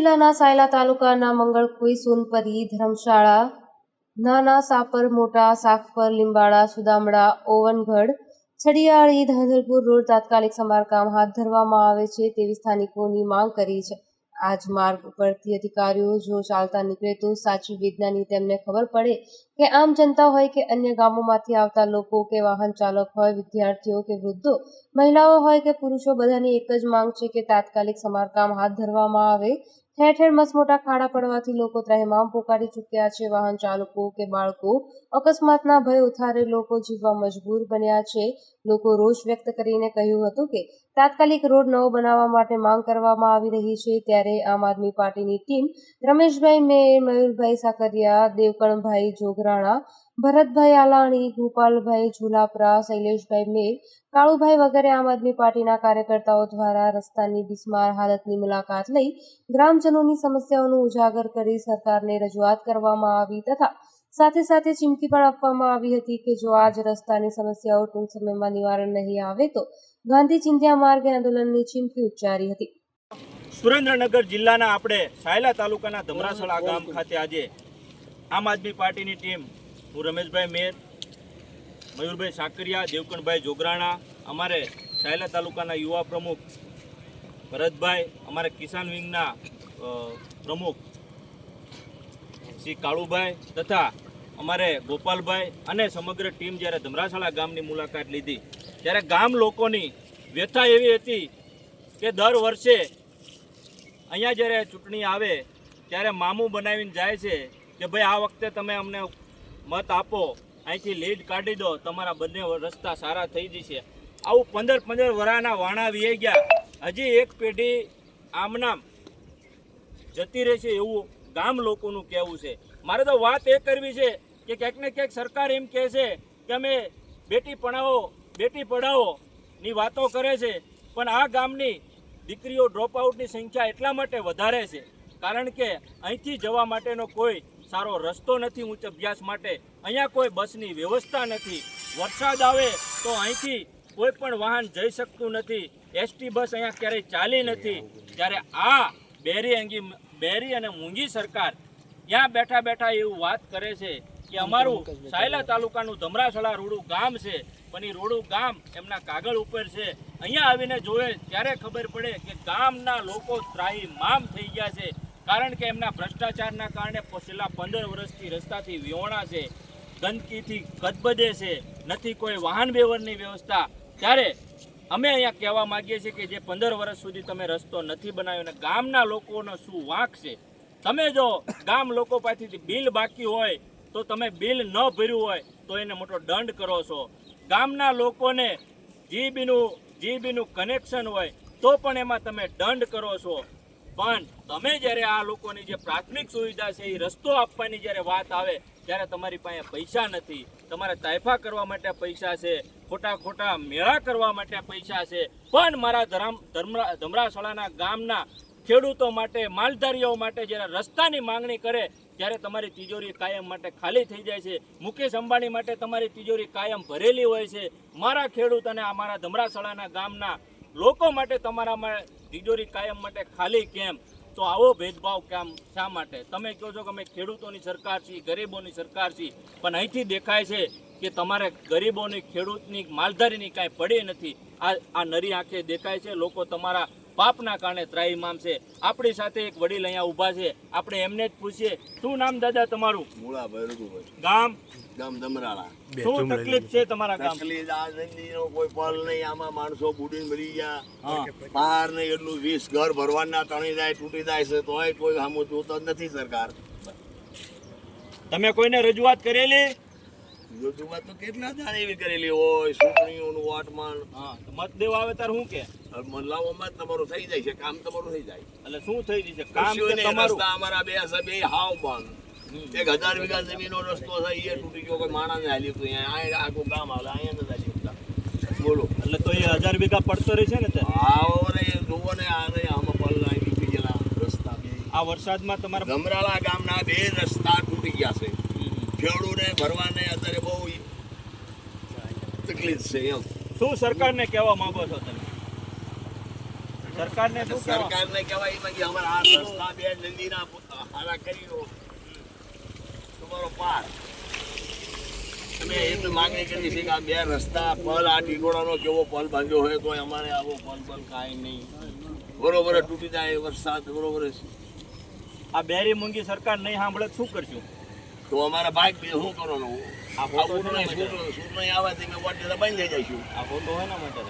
જિલ્લાના સાયલા તાલુકાના મંગળકુઈ સોનપરી ધર્મશાળા, નાના સાપર મોટા સાગપર લીંબાળા સુદામડા ઓવનગઢ, છડિયાળી ધાંધલપુર રોડ તાત્કાલિક સમારકામ હાથ ધરવામાં આવે છે તેવી સ્થાનિકોની માંગ કરી છે. આજ માર્ગ ઉપરથી અધિકારીઓ જો ચાલતા નીકળે તો સાચી વેદનાની તેમને ખબર પડે કે આમ જનતા હોય કે અન્ય ગામોમાંથી આવતા લોકો કે વાહન ચાલક હોય, વિદ્યાર્થીઓ કે વૃદ્ધો, મહિલાઓ હોય કે પુરુષો બધાની એક જ માંગ છે કે તાત્કાલિક સમારકામ હાથ ધરવામાં આવે ઠેર ઠેર મસમોટા ખાડા પડવાથી લોકો ત્રહેમામ પોકારી ચૂક્યા છે. વાહન ચાલકો કે બાળકો અકસ્માતના ભય ઉથારે લોકો જીવવા મજબૂર બન્યા છે. લોકો રોષ વ્યક્ત કરીને કહ્યું હતું કે, તાત્કાલિક રોડ નવો બનાવવા માટે માંગ કરવામાં આવી રહી છે. ત્યારે આમ આદમી પાર્ટીની ટીમ રમેશભાઈ, મેયર મયુરભાઈ સાકરિયા દેવકણભાઈ જોગરાણા ભરતભાઈ આલાણી, ગોપાલભાઈ ઝુલાપરા, શૈલેષભાઈ મેર કાળુભાઈ વગેરે આમ આદમી પાર્ટીના કાર્યકર્તાઓ દ્વારા રસ્તાની બિસ્માર હાલતની મુલાકાત લઈ ગ્રામજનોની સમસ્યાઓનું ઉજાગર કરી સરકારને રજૂઆત કરવામાં આવી તથા સાથે સાથે ચીમકી પણ આપવામાં આવી હતી કે જો આજ રસ્તાની સમસ્યાઓ ટૂંક સમયમાં નિવારણ નહીં આવે તો ગાંધી ચિંધ્યા માર્ગે આંદોલનની ચીમકી ઉચ્ચારી હતી. સુરેન્દ્રનગર જિલ્લાના આપણે સાયલા તાલુકાના ધમરાસળા ગામ ખાતે આજે આમ આદમી પાર્ટીની ટીમ હું રમેશભાઈ મેર, મયુરભાઈ સાકરિયા, દેવકણભાઈ જોગરાણા, અમારે સાયલા તાલુકાના યુવા પ્રમુખ ભરતભાઈ, અમારે કિસાન વિંગના પ્રમુખ શ્રી કાળુભાઈ તથા અમારે ગોપાલભાઈ અને સમગ્ર ટીમ જ્યારે ધમરાશાળા ગામની મુલાકાત લીધી, ત્યારે ગામ લોકોની વ્યથા એવી હતી કે દર વર્ષે અહીંયા જ્યારે ચૂંટણી આવે, ત્યારે મામું બનાવીને જાય છે કે ભાઈ આ વખતે તમે અમને મત આપો. અહીંથી લીડ કાઢી દો. તમારા બંને રસ્તા સારા થઈ જશે. આવું પંદર પંદર વરાના વાણા વી ગયા. હજી એક પેઢી આમનામ જતી રહેશે એવું ગામ લોકોનું કહેવું છે. મારે તો વાત એ કરવી છે કે ક્યાંક ને ક્યાંક સરકાર એમ કહે છે કે અમે બેટી પઢાઓ બેટી પઢાઓ ની વાતો કરે છે. પણ આ ગામની દીકરીઓ ડ્રોપ આઉટની સંખ્યા એટલા માટે વધારે છે. કારણ કે અહીંથી જવા માટેનો કોઈ સારો રસ્તો નથી ઉચ્ચ અભ્યાસ માટે અહીંયા કોઈ બસની વ્યવસ્થા નથી. વરસાદ આવે તો અહીંથી કોઈ પણ વાહન જઈ શકતું નથી. એસટી બસ અહીંયા ક્યારેય ચાલી નથી. ત્યારે આ બેરી અંગી બેરી અને મૂંગી સરકાર ત્યાં બેઠા બેઠા એવું વાત કરે છે કે અમારું સાયલા તાલુકાનું ધમરાસળા રોડું ગામ છે પણ એ રોડું ગામ એમના કાગળ ઉપર છે. અહીંયા આવીને જોવે ત્યારે ખબર પડે કે ગામના લોકો ત્રાહી મામ થઈ ગયા છે. કારણ કે એમના ભ્રષ્ટાચારના કારણે છેલ્લા પંદર વર્ષથી રસ્તાથી વિહોણા છે, ગંદકીથી કદબદે છે, નથી કોઈ વાહન વ્યવહારની વ્યવસ્થા. ત્યારે અમે અહીંયા કહેવા માંગીએ છીએ કે જે પંદર વર્ષ સુધી તમે રસ્તો નથી બનાવ્યો અને ગામના લોકોનો શું વાંક છે? તમે જો ગામ લોકો પાસેથી બિલ બાકી હોય, તો તમે બિલ ન ભર્યું હોય, તો એને મોટો દંડ કરો છો. ગામના લોકોને જીબીનું જીબીનું કનેક્શન હોય, તો પણ એમાં તમે દંડ કરો છો. પણ તમે જ્યારે આ લોકોની જે પ્રાથમિક સુવિધા છે એ રસ્તો આપવાની જ્યારે વાત આવે, ત્યારે તમારી પાસે પૈસા નથી. તમારે તાયફા કરવા માટે પૈસા છે, ખોટા ખોટા મેળા કરવા માટે પૈસા છે. પણ મારા ધરામ, ધર્મરા ધમરાસળાના ગામના ખેડૂતો માટે, માલધારીઓ માટે જ્યારે રસ્તાની માંગણી કરે, ત્યારે તમારી તિજોરી કાયમ માટે ખાલી થઈ જાય છે. મુકેશ અંબાણી માટે તમારી તિજોરી કાયમ ભરેલી હોય છે. મારા ખેડૂત અને અમારા ધમરાસળાના ગામના લોકો માટે તમારા તિજોરી કાયમ માટે ખાલી કેમ? તો આવો ભેદભાવ કેમ? શા માટે? તમે કહો છો કે અમે ખેડૂતોની સરકાર છીએ ગરીબોની સરકાર છીએ પણ અહીંથી દેખાય છે કે તમારે ગરીબોની ખેડૂતની માલધારીની કાંઈ પડી નથી. આ આ નરી આંખે દેખાય છે લોકો તમારા પાપના કારણે ત્રાહીમામ છે. આપણી સાથે એક વડીલ અહીંયા ઊભા છે. આપણે એમને જ પૂછીએ શું નામ દાદા તમારું? મૂળા ગામ? ગામ દમરાળા. શું તકલીફ છે તમારા ગામ? તકલીફ આ જિંદગીનો કોઈ પલ નહીં આમાં માણસો બુડીને મરી ગયા. બહાર નહીં એટલું વીસ ઘર ભરવાના તણી જાય તૂટી જાય છે તોય કોઈ સામું જોતો નથી સરકાર. તમે કોઈને રજૂઆત કરેલી? રજૂઆત તો કેટલા દાડ એવી કરેલી હોય ચૂંટણીઓનું વાટમાન મત દેવા આવે તાર શું કે? મલાવોમાં જ તમારું થઈ જાય છે કામ તમારું થઈ જાય. એટલે શું થઈ જશે કામ તમારું? અમારા બે હશે બે હાવ બંધ. એક હજાર વીઘા જમીનનો રસ્તો છે એ તૂટી ગયો કોઈ માણસ હાલ્યું હતું અહીંયા આખું ગામ હાલે અહીંયા નથી હાલ્યું હતા. બોલો. એટલે તો એ હજાર વીઘા પડતો રહેશે ને તે? આવો રે જુઓ ને આ રે આમાં પલ આવી ગયેલા રસ્તા બે. આ વરસાદમાં તમારા ગમરાળા ગામના બે રસ્તા તૂટી ગયા છે. ખેડૂને ભરવાને અત્યારે બહુ તકલીફ છે એમ. શું સરકારને કહેવા માંગો છો તમે? સરકારને શું કહેવા સરકારને કહેવાય એમાં કે અમારા આ રસ્તા બે નદીના હારા કરી તમારો પાર. અમે એમને માંગણી કરી છે કે આ બે રસ્તા પલ આ ટીકોડાનો કેવો પલ બાંધ્યો હોય તો અમારે આવો પલ પલ કાંઈ નહીં. બરોબર તૂટી જાય વરસાદ બરોબર. આ બેરી મૂંગી સરકાર નહીં સાંભળે શું કરશું? તો અમારા બાઇક બી શું કરવાનું? આ ફોટો નહીં સૂટ નહીં આવે તો વાટે બંધ થઈ જઈશું. આ ફોટો હોય ને માટે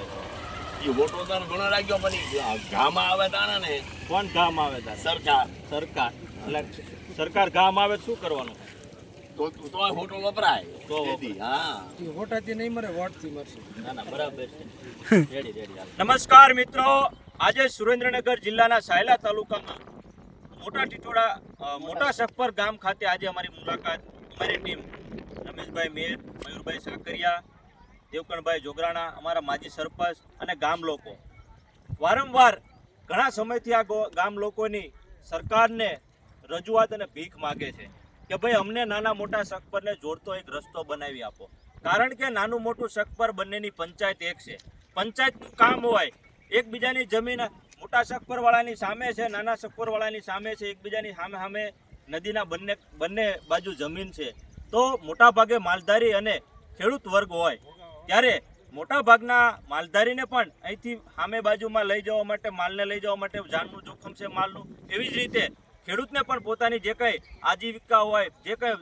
એ વોટો તાર ઘણો રાખ્યો પણ ગામ આવે તાણે ને. કોણ ગામ આવે તારે? સરકાર. સરકાર. એટલે સરકાર ઘામ આવે શું કરવાનું? તો તો આ ફોટો વપરાય. તો તેથી, હા. ના ના બરાબર છે. રેડી રેડી નમસ્કાર મિત્રો આજે સુરેન્દ્રનગર જિલ્લાના સાયલા તાલુકામાં મોટા ટીટોડા મોટા સફર ગામ ખાતે આજે અમારી મુલાકાત અમારી ટીમ રમેશભાઈ મેર મયુરભાઈ સાકરિયા દેવકણભાઈ જોગરાણા અમારા માજી સરપંચ અને ગામ લોકો. વારંવાર ઘણા સમયથી આ ગામ લોકોની સરકારને રજૂઆત અને ભીખ માગે છે. કે ભાઈ અમને નાના મોટા શકપરને જોડતો એક રસ્તો બનાવી આપો. કારણ કે નાનું મોટું શકપર બંનેની પંચાયત એક છે. પંચાયતનું કામ હોય, એકબીજાની જમીન, મોટા શકપરવાળાની સામે છે, નાના શકપરવાળાની સામે છે, એકબીજાની સામે સામે નદીના બંને બંને બાજુ જમીન છે. તો મોટાભાગે માલધારી અને ખેડૂત વર્ગ હોય, ત્યારે મોટાભાગના માલધારીને પણ અહીંથી સામે બાજુમાં લઈ જવા માટે, માલને લઈ જવા માટે જાનનું જોખમ છે માલનું. એવી જ રીતે ખેડૂતને પણ પોતાની જે કંઈ આજીવિકા હોય, જે કંઈ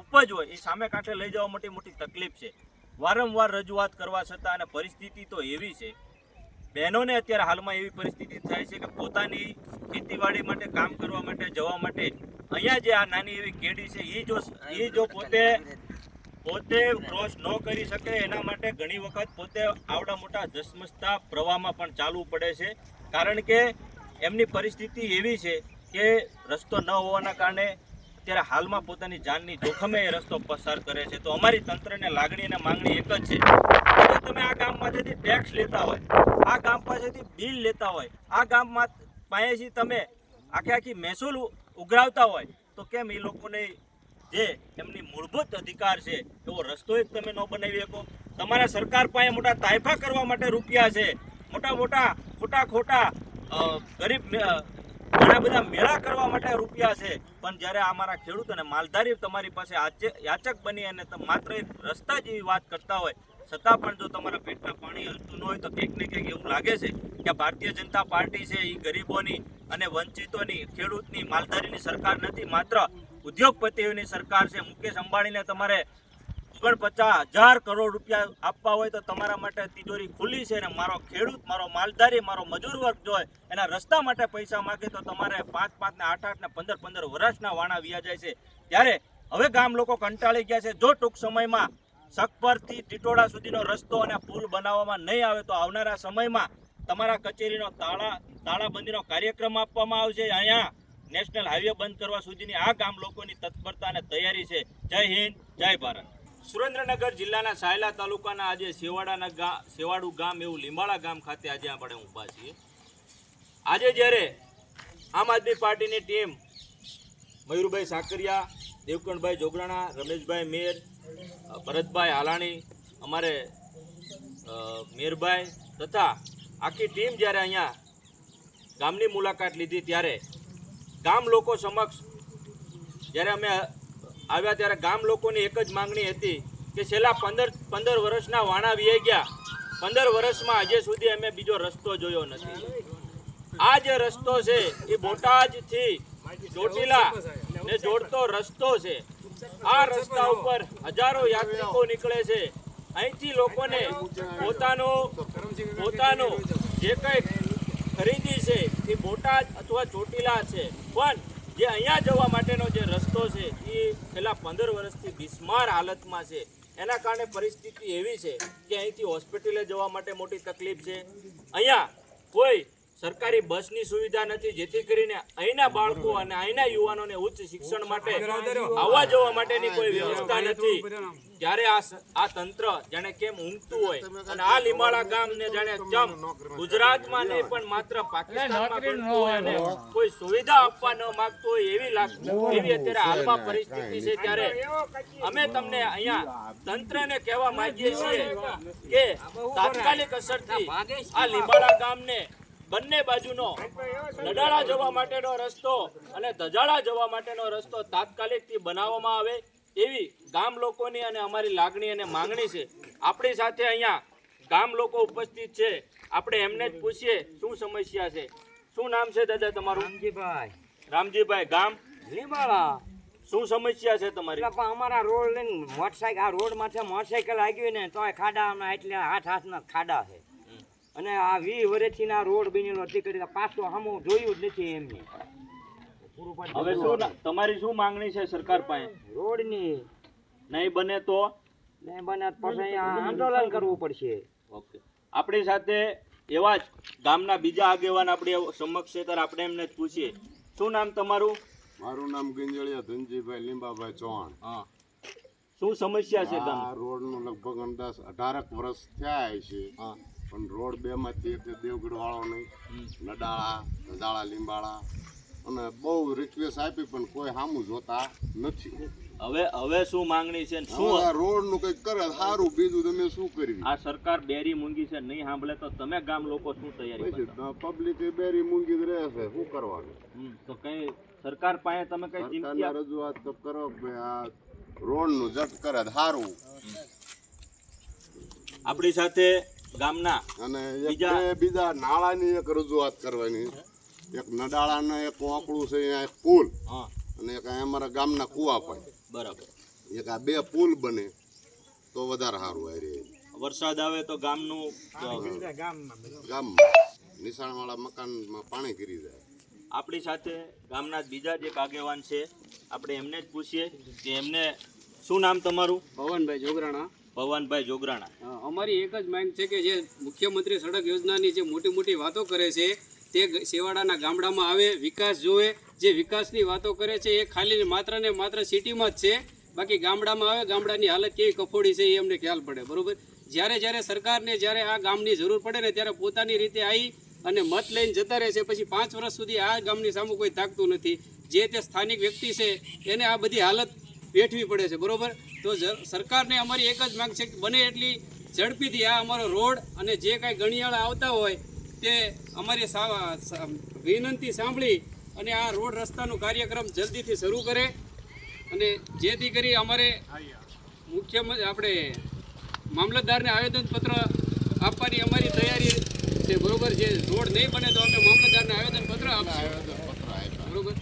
ઉપજ હોય, એ સામે કાંઠે લઈ જવા માટે મોટી તકલીફ છે. વારંવાર રજૂઆત કરવા છતાં અને પરિસ્થિતિ તો એવી છે. બહેનોને અત્યારે હાલમાં એવી પરિસ્થિતિ થાય છે કે પોતાની ખેતીવાડી માટે, કામ કરવા માટે, જવા માટે અહીંયા જે આ નાની એવી કેડી છે એ જો એ જો પોતે પોતે ક્રોસ ન કરી શકે એના માટે ઘણી વખત પોતે આવડા મોટા ધસમસતા પ્રવાહમાં પણ ચાલવું પડે છે. કારણ કે એમની પરિસ્થિતિ એવી છે કે રસ્તો ન હોવાના કારણે અત્યારે હાલમાં પોતાની જાનની જોખમે એ રસ્તો પસાર કરે છે. તો અમારી તંત્રને લાગણી અને માંગણી એક જ છે. કે તમે આ ગામ પાસેથી ટેક્સ લેતા હોય, આ ગામ પાસેથી બિલ લેતા હોય, આ ગામમાં પાસેથી તમે આખે આખી મહેસૂલ ઉઘરાવતા હોય, તો કેમ એ લોકોને જે એમની મૂળભૂત અધિકાર છે, એવો રસ્તો એક તમે ન બનાવી શકો? તમારા સરકાર પાસે મોટા તાયફા કરવા માટે રૂપિયા છે. મોટા મોટા ખોટા ખોટા ગરીબ ઘણા બધા મેળા કરવા માટે રૂપિયા છે. પણ જ્યારે અમારા ખેડૂત અને માલધારી તમારી પાસે યાચક બની અને માત્ર એક રસ્તા જેવી વાત કરતા હોય, છતાં પણ જો તમારા પેટના પાણી હલતું ન હોય તો કંઈક ને કંઈક એવું લાગે છે કે ભારતીય જનતા પાર્ટી છે એ ગરીબોની અને વંચિતોની, ખેડૂતની, માલધારીની સરકાર નથી. માત્ર ઉદ્યોગપતિઓની સરકાર છે. મુકેશ અંબાણીને તમારે ઓગણપચાસ હજાર કરોડ રૂપિયા આપવા હોય તો તમારા માટે તિજોરી ખુલ્લી છે અને મારો ખેડૂત, મારો માલધારી, મારો મજૂર વર્ગ જો એના રસ્તા માટે પૈસા માગે તો તમારે પાંચ પાંચ ને આઠ આઠ ને પંદર પંદર વર્ષના વાણા વ્યા જાય છે. ત્યારે હવે ગામ લોકો કંટાળી ગયા છે. જો ટૂંક સમયમાં સખપરથી ટીટોડા સુધીનો રસ્તો અને પુલ બનાવવામાં નહીં આવે તો આવનારા સમયમાં તમારા કચેરીનો તાળા, તાળાબંધીનો કાર્યક્રમ આપવામાં આવશે. અહીંયા નેશનલ હાઈવે બંધ કરવા સુધીની આ ગામ લોકોની તત્પરતા અને તૈયારી છે. જય હિન્દ, જય ભારત. સુરેન્દ્રનગર જિલ્લાના સાયલા તાલુકાના આજે સેવાડાના ગા, સેવાડું ગામ એવું લીંબાળા ગામ ખાતે આજે આપણે ઊભા છીએ. આજે જ્યારે આમ આદમી પાર્ટીની ટીમ મયુરભાઈ સાકરિયા દેવકણભાઈ જોગરાણા રમેશભાઈ મેર ભરતભાઈ હાલાણી અમારે મેરભાઈ તથા આખી ટીમ જ્યારે અહીંયા ગામની મુલાકાત લીધી ત્યારે ગામ લોકો સમક્ષ જ્યારે અમે આવ્યા ત્યારે ગામ લોકોની એક જ માંગણી હતી કે છેલ્લા પંદર પંદર વર્ષના વાણા વીએ ગયા. પંદર વર્ષમાં આજે સુધી અમે બીજો રસ્તો જોયો નથી. આ જે રસ્તો છે, એ બોટાદથી ચોટીલા ને જોડતો રસ્તો છે. આ રસ્તા ઉપર હજારો યાત્રિકો નીકળે છે. અહીંથી લોકોને પોતાનો, પોતાનું જે કંઈ ખરીદી છે, એ બોટાદ અથવા ચોટીલા છે. પણ જે અહીંયા જવા માટેનો જે રસ્તો છે, એ છેલ્લા પંદર વર્ષથી બિસ્માર હાલતમાં છે. એના કારણે પરિસ્થિતિ એવી છે કે અહીંથી હોસ્પિટલે જવા માટે મોટી તકલીફ છે. અહીંયા કોઈ સરકારી બસની સુવિધા નથી જેથી કરીને અહીંના બાળકો અને અહીંના યુવાનોને ઉચ્ચ શિક્ષણ માટે આવવા જવા માટેની કોઈ વ્યવસ્થા નથી. જ્યારે આ આ તંત્ર જાણે કેમ ઊંઘતું હોય અને આ લીમાળા ગામને જાણે ચમ ગુજરાતમાં નહીં પણ માત્ર પાકિસ્તાનમાં ગણતું હોય અને કોઈ સુવિધા આપવા ન માંગતું હોય એવી લાગતું એવી અત્યારે હાલમાં પરિસ્થિતિ છે ત્યારે અમે તમને અહીંયા તંત્રને કહેવા માંગીએ છીએ કે તાત્કાલિક અસરથી આ લીમાળા ગામને બંને બાજુનો નડાળા જવા માટેનો રસ્તો અને ધજાળા જવા માટેનો રસ્તો તાત્કાલિકથી બનાવવામાં આવે એવી ગામ લોકોની અને અમારી લાગણી અને માંગણી છે. આપણી સાથે અહીંયા ગામ લોકો ઉપસ્થિત છે. આપણે એમને જ પૂછીએ શું સમસ્યા છે? શું નામ છે દાદા તમારું? રામજીભાઈ. રામજીભાઈ ગામ? લીમાળા શું સમસ્યા છે તમારી? અમારા રોડ લઈને મોટરસાઇકલ આ રોડમાંથી મોટરસાઇકલ આવી ને તો ખાડા એટલે હાથ હાથના ખાડા છે. અને આ વી વર્ષથી ના રોડ બનેલો તે કરી પાછો હમો જોયું જ નથી એમને. હવે શું તમારી શું માંગણી છે સરકાર પાસે? રોડની. નહીં બને તો? નહીં બને તો પછી આંદોલન કરવું પડશે. ઓકે. આપણી સાથે એવા જ ગામના બીજા આગેવાન આપણી સમક્ષ છે ત્યારે આપણે એમને જ પૂછીએ. શું નામ તમારું? મારું નામ ગંજળિયા ધનજીભાઈ લીંબાભાઈ ચૌહાણ. હા. શું સમસ્યા છે આ ગામ રોડનું લગભગ અંદાજ અઢારક વર્ષ થયા છે. હા. પણ રોડ બે માંથી એક દેવગઢ વાળો નહીં નડાળા નદાળા લીંબાળા. અને બહુ રિક્વેસ્ટ આપી પણ કોઈ સામું જોતા નથી. હવે હવે શું માંગણી છે શું રોડનું કઈ કરે સારું બીજું તમે શું કરી આ સરકાર બેરી મૂંગી છે નહીં સાંભળે તો તમે ગામ લોકો શું તૈયારી? પબ્લિક બેરી મૂંગી રહે છે શું કરવાનું? તો કઈ સરકાર પાસે તમે કઈ ચિંતા રજૂઆત તો કરો ભાઈ આ રોડનું જટ કરે સારું. આપણી સાથે ગામના. અને બીજા- બીજા નાળાની એક રજૂઆત કરવાની. એક નડાળાના એક વાંકડું છે અહીંયા એક પુલ. હા. અને એક અમારા ગામના કુવા પણ. બરાબર. એક આ બે પુલ બને તો વધારે સારું આવી રહ્યું વરસાદ આવે તો ગામનું ગામમાં નિશાળવાળા મકાનમાં પાણી ગીરી જાય. આપણી સાથે ગામના બીજા જે એક આગેવાન છે. આપણે એમને જ પૂછીએ કે એમને શું નામ તમારું? ભવનભાઈ જોગરાણા. ભવાનભાઈ જોગરાણા. અમારી એક જ માંગ છે કે જે મુખ્યમંત્રી સડક યોજનાની જે મોટી મોટી વાતો કરે છે, તે સેવાડાના ગામડામાં આવે, વિકાસ જોવે, જે વિકાસની વાતો કરે છે, એ ખાલી માત્ર ને માત્ર સિટીમાં જ છે. બાકી ગામડામાં આવે, ગામડાની હાલત કેવી કફોડી છે એ અમને ખ્યાલ પડે, બરાબર? જ્યારે જ્યારે સરકારને જ્યારે આ ગામની જરૂર પડે ને ત્યારે પોતાની રીતે આવી અને મત લઈને જતા રહે છે, પછી પાંચ વર્ષ સુધી આ ગામની સામે કોઈ તાકતું નથી. જે તે સ્થાનિક વ્યક્તિ છે, એને આ બધી હાલત વેઠવી પડે છે બરોબર? તો સરકારને અમારી એક જ માંગ છે કે બને એટલી ઝડપીથી આ અમારો રોડ અને જે કાંઈ ગણિયાળા આવતા હોય તે અમારી વિનંતી સાંભળી અને આ રોડ રસ્તાનું કાર્યક્રમ જલ્દીથી શરૂ કરે અને જેથી કરી અમારે મુખ્યમંત્રી આપણે મામલતદારને આવેદનપત્ર આપવાની અમારી તૈયારી છે બરોબર? જે રોડ નહીં બને તો અમે મામલતદારને આવેદનપત્ર આપશું. બરોબર?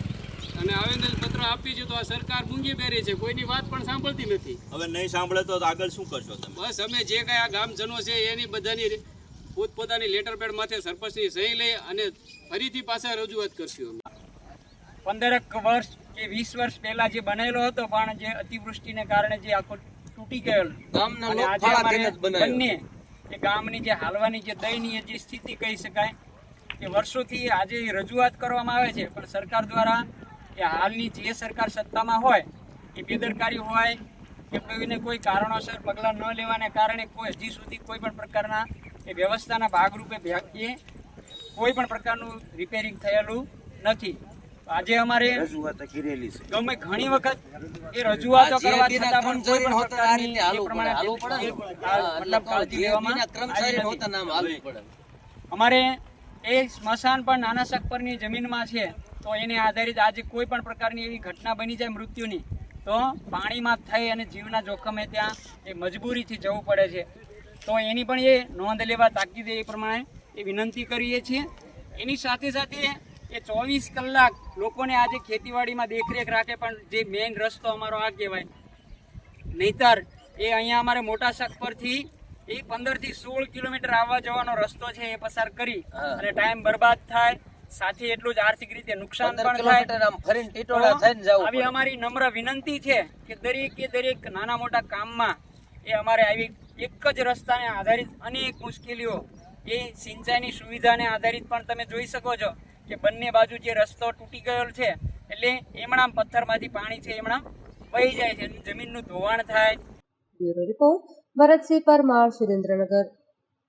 અને આવેદનપત્ર આપી છે તો આ સરકાર મૂંગી બેરી છે કોઈની વાત પણ સાંભળતી નથી. હવે નહીં સાંભળે તો આગળ શું કરશો તમે? બસ અમે જે કાંઈ આ ગામજનો છે એની બધાની પોતપોતાની લેટર પેડ માથે સરપંચની સહી લઈ અને ફરીથી પાછા રજૂઆત કરશું પંદરક વર્ષ કે વીસ વર્ષ પહેલા જે બનેલો હતો પણ જે અતિવૃષ્ટિને કારણે જે આખો તૂટી ગયેલો. અને આજે અમારે બંને એ ગામની જે હાલવાની જે દયનીય જે સ્થિતિ કહી શકાય કે વર્ષોથી આજે રજૂઆત કરવામાં આવે છે પણ સરકાર દ્વારા એ હાલની જે સરકાર સત્તામાં હોય એ બેદરકારી હોય કે કોઈને કોઈ કારણોસર પગલાં ન લેવાને કારણે કોઈ હજી સુધી કોઈ પણ પ્રકારના એ વ્યવસ્થાના ભાગરૂપે ભાગ્યે કોઈ પણ પ્રકારનું રિપેરિંગ થયેલું નથી. આજે અમારે ગમે ઘણી વખત એ રજૂઆતો કરવા છતાં પણ કોઈ પણ પ્રકારની એ પ્રમાણે મતલબ કાળજી લેવામાં. અમારે એ સ્મશાન પણ નાના શકપરની જમીનમાં છે, તો એને આધારિત આજે કોઈ પણ પ્રકારની એવી ઘટના બની જાય મૃત્યુની, તો પાણીમાં થઈ અને જીવના જોખમે ત્યાં એ મજબૂરીથી જવું પડે છે. તો એની પણ એ નોંધ લેવા તાકીદે એ પ્રમાણે એ વિનંતી કરીએ છીએ. એની સાથે સાથે એ ચોવીસ કલાક લોકોને આજે ખેતીવાડીમાં દેખરેખ રાખે પણ જે મેઇન રસ્તો અમારો આ કહેવાય. નહીતર એ અહીંયા અમારે મોટા શક પરથી એ પંદરથી સોળ કિલોમીટર આવવા જવાનો રસ્તો છે એ પસાર કરી અને ટાઈમ બરબાદ થાય. સાથે એટલું જ આર્થિક રીતે નુકસાન પણ થાય. આવી અમારી નમ્ર વિનંતી છે કે દરેકે દરેક નાના મોટા કામમાં એ અમારે આવી એક જ રસ્તાને આધારિત અનેક મુશ્કેલીઓ એ સિંચાઈની સુવિધાને આધારિત પણ તમે જોઈ શકો છો કે બંને બાજુ જે રસ્તો તૂટી ગયો છે એટલે એમણામ પથ્થરમાંથી પાણી છે એમણામ વહી જાય છે જમીનનું ધોવાણ થાય. રિપોર્ટ. ભરતસિંહ પરમાર સુરેન્દ્રનગર.